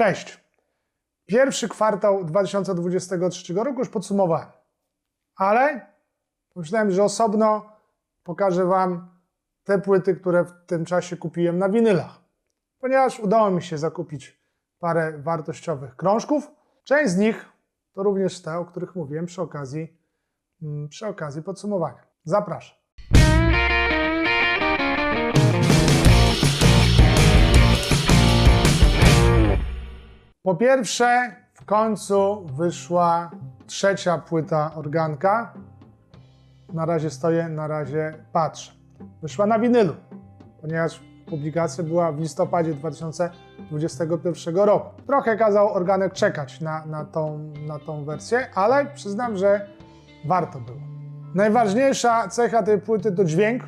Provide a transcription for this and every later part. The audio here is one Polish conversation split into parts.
Cześć. Pierwszy kwartał 2023 roku już podsumowałem, ale pomyślałem, że osobno pokażę Wam te płyty, które w tym czasie kupiłem na winylach, ponieważ udało mi się zakupić parę wartościowych krążków. Część z nich to również te, o których mówiłem przy okazji, mm, przy okazji podsumowania. Zapraszam. Po pierwsze, w końcu wyszła trzecia płyta organka. Na razie stoję, na razie patrzę. Wyszła na winylu, ponieważ publikacja była w listopadzie 2021 roku. Trochę kazał organek czekać na, na, tą, na tą wersję, ale przyznam, że warto było. Najważniejsza cecha tej płyty to dźwięk.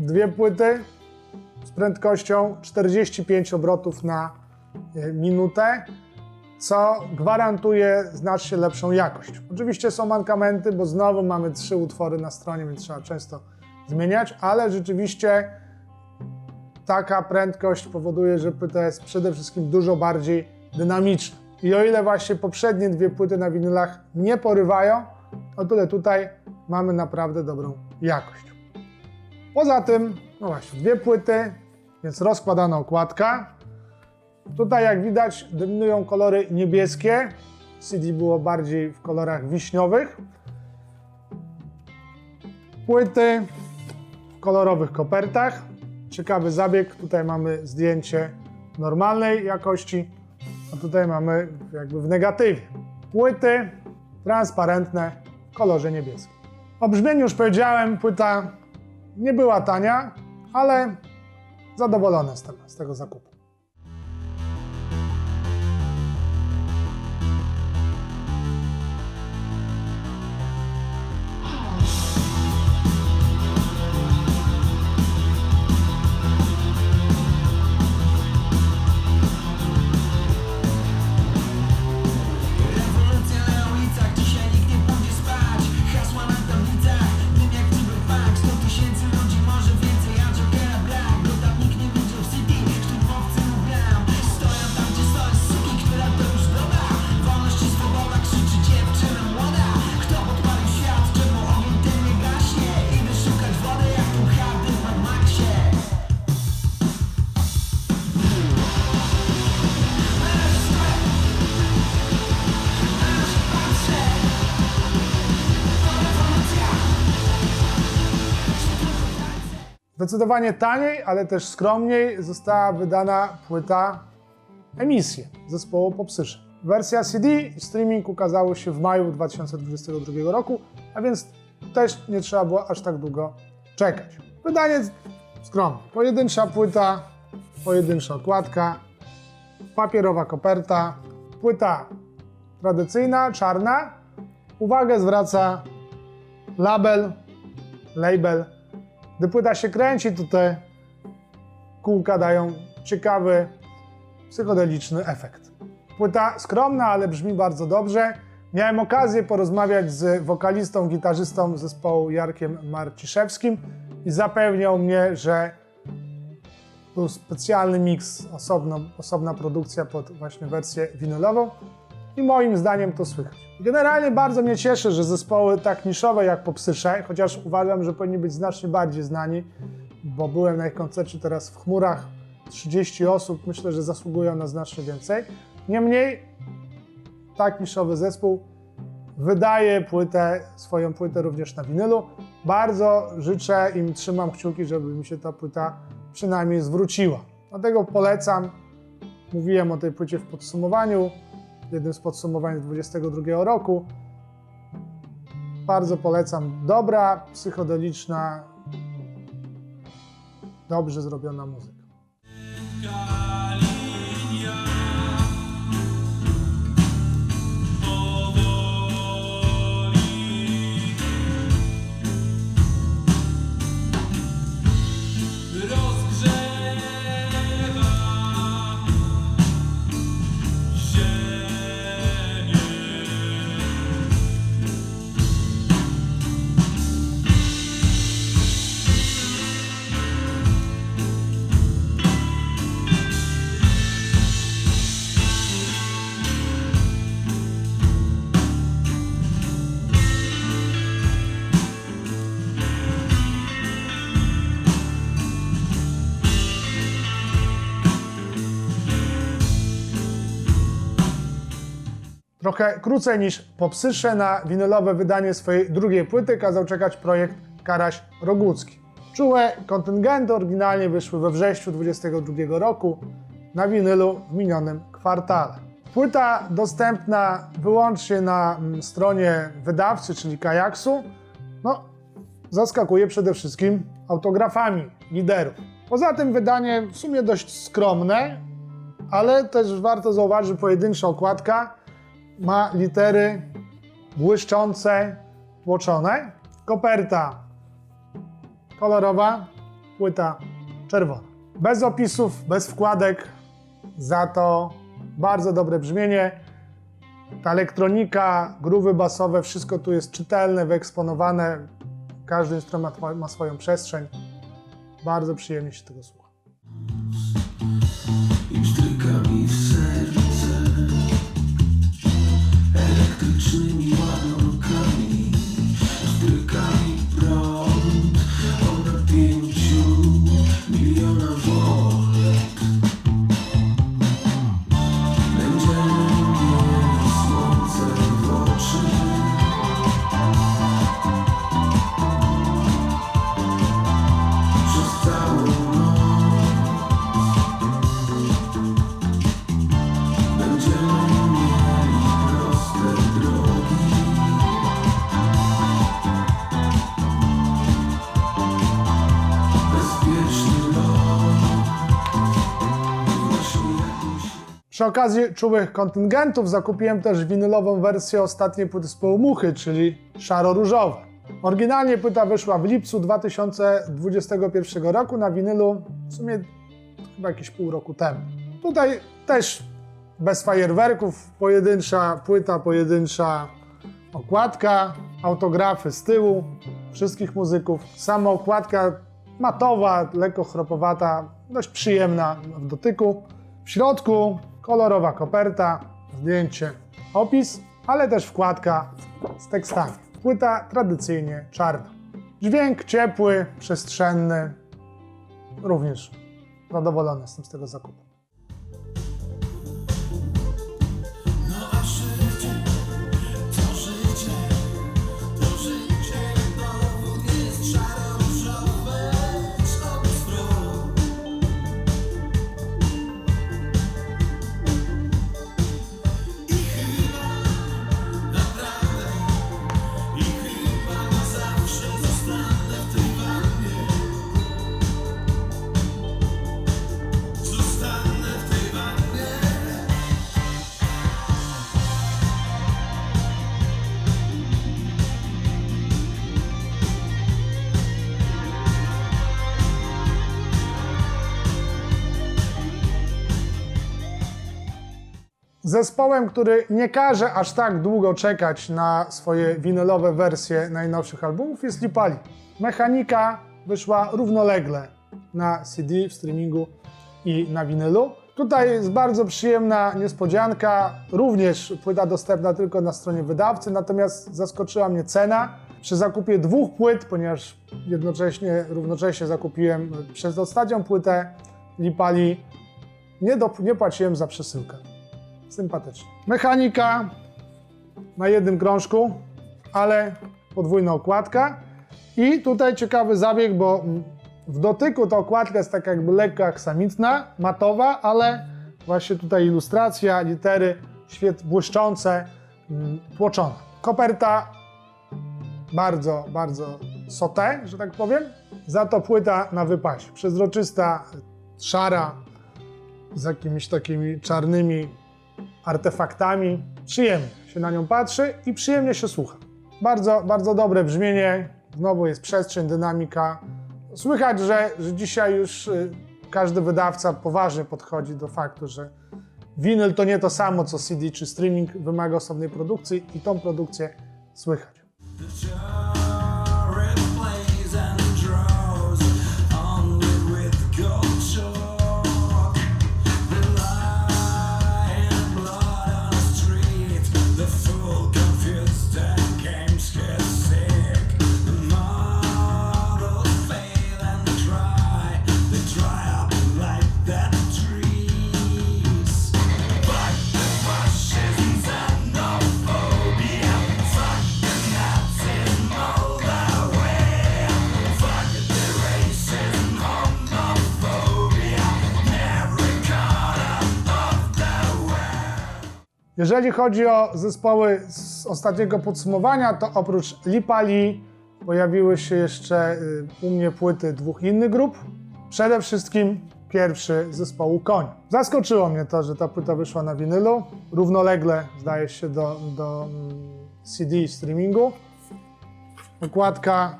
Dwie płyty z prędkością 45 obrotów na minutę, co gwarantuje znacznie lepszą jakość. Oczywiście są mankamenty, bo znowu mamy trzy utwory na stronie, więc trzeba często zmieniać, ale rzeczywiście taka prędkość powoduje, że płyta jest przede wszystkim dużo bardziej dynamiczna. I o ile właśnie poprzednie dwie płyty na winylach nie porywają, o tyle tutaj mamy naprawdę dobrą jakość. Poza tym, no właśnie, dwie płyty, więc rozkładana okładka. Tutaj, jak widać, dominują kolory niebieskie. CD było bardziej w kolorach wiśniowych. Płyty w kolorowych kopertach. Ciekawy zabieg. Tutaj mamy zdjęcie normalnej jakości, a tutaj mamy jakby w negatywie. Płyty transparentne w kolorze niebieskim. O brzmieniu już powiedziałem, płyta nie była tania, ale zadowolony z tego zakupu. Zdecydowanie taniej, ale też skromniej została wydana płyta Emisje zespołu Popsysze. Wersja CD i streaming ukazały się w maju 2022 roku, a więc też nie trzeba było aż tak długo czekać. Wydanie skromne. Pojedyncza płyta, pojedyncza okładka, papierowa koperta, płyta tradycyjna, czarna. Uwagę zwraca label, label gdy płyta się kręci, to te kółka dają ciekawy, psychodeliczny efekt. Płyta skromna, ale brzmi bardzo dobrze. Miałem okazję porozmawiać z wokalistą, gitarzystą zespołu Jarkiem Marciszewskim i zapewniał mnie, że był specjalny miks, osobno, osobna produkcja pod właśnie wersję winylową i moim zdaniem to słychać. Generalnie bardzo mnie cieszy, że zespoły tak niszowe jak Popsysze, chociaż uważam, że powinni być znacznie bardziej znani, bo byłem na ich koncercie teraz w chmurach, 30 osób, myślę, że zasługują na znacznie więcej. Niemniej tak niszowy zespół wydaje płytę, swoją płytę również na winylu. Bardzo życzę im, trzymam kciuki, żeby mi się ta płyta przynajmniej zwróciła. Dlatego polecam, mówiłem o tej płycie w podsumowaniu, jednym z podsumowań z 2022 roku. Bardzo polecam. Dobra, psychodeliczna, dobrze zrobiona muzyka. Trochę krócej niż Popsysze na winylowe wydanie swojej drugiej płyty kazał czekać projekt Karaś Rogucki. Czułe kontyngenty oryginalnie wyszły we wrześniu 2022 roku na winylu w minionym kwartale. Płyta dostępna wyłącznie na mm, stronie wydawcy, czyli Kajaksu, no, zaskakuje przede wszystkim autografami liderów. Poza tym wydanie w sumie dość skromne, ale też warto zauważyć, że pojedyncza okładka ma litery błyszczące, tłoczone. Koperta kolorowa, płyta czerwona. Bez opisów, bez wkładek, za to bardzo dobre brzmienie. Ta elektronika, gruwy basowe, wszystko tu jest czytelne, wyeksponowane. Każdy instrument ma, swoją przestrzeń. Bardzo przyjemnie się tego słucha. Przy okazji czułych kontyngentów zakupiłem też winylową wersję ostatniej płyty z Połmuchy, czyli szaro-różowe. Oryginalnie płyta wyszła w lipcu 2021 roku na winylu w sumie chyba jakieś pół roku temu. Tutaj też bez fajerwerków, pojedyncza płyta, pojedyncza okładka, autografy z tyłu wszystkich muzyków. Sama okładka matowa, lekko chropowata, dość przyjemna w dotyku. W środku kolorowa koperta, zdjęcie, opis, ale też wkładka z tekstami. Płyta tradycyjnie czarna. Dźwięk ciepły, przestrzenny. Również zadowolony jestem z tego zakupu. Zespołem, który nie każe aż tak długo czekać na swoje winylowe wersje najnowszych albumów jest Lipali. Mechanika wyszła równolegle na CD, w streamingu i na winylu. Tutaj jest bardzo przyjemna niespodzianka, również płyta dostępna tylko na stronie wydawcy, natomiast zaskoczyła mnie cena. Przy zakupie dwóch płyt, ponieważ jednocześnie, równocześnie zakupiłem przez ostatnią płytę Lipali, nie, dop- nie płaciłem za przesyłkę sympatycznie. Mechanika na jednym krążku, ale podwójna okładka. I tutaj ciekawy zabieg, bo w dotyku ta okładka jest taka jakby lekko aksamitna, matowa, ale właśnie tutaj ilustracja, litery świet błyszczące, mm, tłoczone. Koperta bardzo, bardzo sote, że tak powiem. Za to płyta na wypasie. Przezroczysta, szara, z jakimiś takimi czarnymi artefaktami. Przyjemnie się na nią patrzy i przyjemnie się słucha. Bardzo, bardzo dobre brzmienie. Znowu jest przestrzeń, dynamika. Słychać, że, że dzisiaj już y, każdy wydawca poważnie podchodzi do faktu, że winyl to nie to samo co CD czy streaming, wymaga osobnej produkcji i tą produkcję słychać. Jeżeli chodzi o zespoły z ostatniego podsumowania, to oprócz Lipali pojawiły się jeszcze y, u mnie płyty dwóch innych grup. Przede wszystkim pierwszy zespołu Koń. Zaskoczyło mnie to, że ta płyta wyszła na winylu, równolegle zdaje się do, do mm, CD i streamingu. Okładka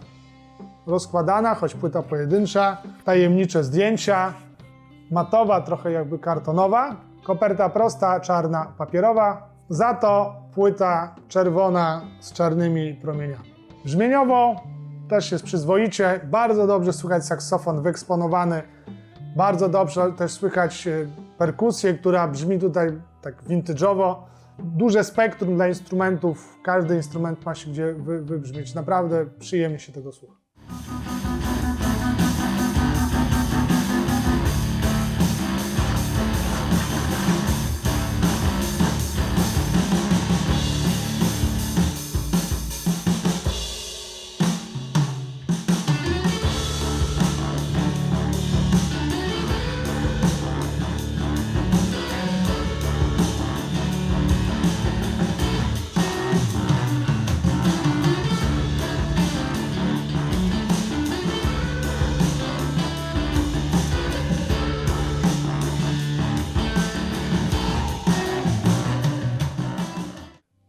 rozkładana, choć płyta pojedyncza, tajemnicze zdjęcia, matowa, trochę jakby kartonowa, koperta prosta, czarna, papierowa, za to płyta czerwona z czarnymi promieniami. Brzmieniowo też jest przyzwoicie, bardzo dobrze słychać saksofon wyeksponowany, bardzo dobrze też słychać e, perkusję, która brzmi tutaj tak vintage'owo. Duże spektrum dla instrumentów, każdy instrument ma się gdzie wy, wybrzmieć. Naprawdę przyjemnie się tego słucha.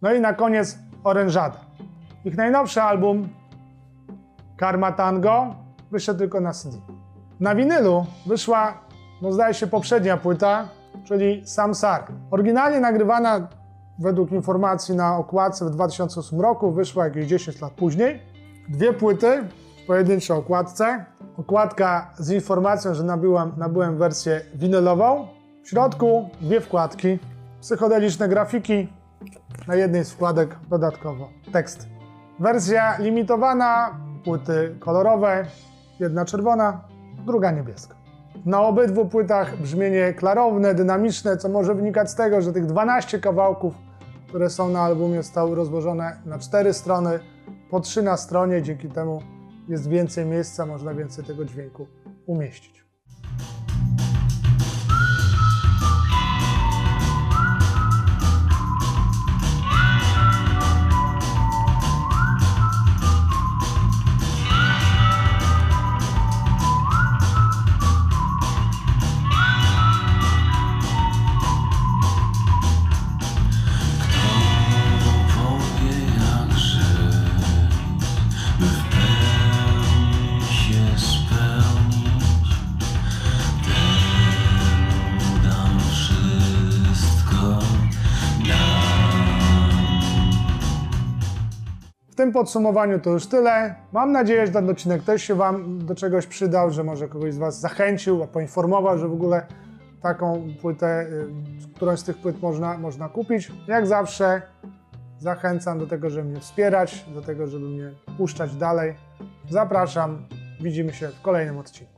No i na koniec Orężada. Ich najnowszy album Karma Tango wyszedł tylko na CD. Na winylu wyszła, no zdaje się, poprzednia płyta, czyli Samsara. Oryginalnie nagrywana według informacji na okładce w 2008 roku, wyszła jakieś 10 lat później. Dwie płyty w pojedynczej okładce. Okładka z informacją, że nabyłem, nabyłem wersję winylową. W środku dwie wkładki, psychodeliczne grafiki, na jednej z wkładek dodatkowo tekst. Wersja limitowana, płyty kolorowe, jedna czerwona, druga niebieska. Na obydwu płytach brzmienie klarowne, dynamiczne, co może wynikać z tego, że tych 12 kawałków, które są na albumie, zostały rozłożone na cztery strony, po trzy na stronie, dzięki temu jest więcej miejsca, można więcej tego dźwięku umieścić. Tym podsumowaniu to już tyle. Mam nadzieję, że ten odcinek też się Wam do czegoś przydał, że może kogoś z Was zachęcił, poinformował, że w ogóle taką płytę, y, którąś z tych płyt można, można kupić. Jak zawsze zachęcam do tego, żeby mnie wspierać, do tego, żeby mnie puszczać dalej. Zapraszam, widzimy się w kolejnym odcinku.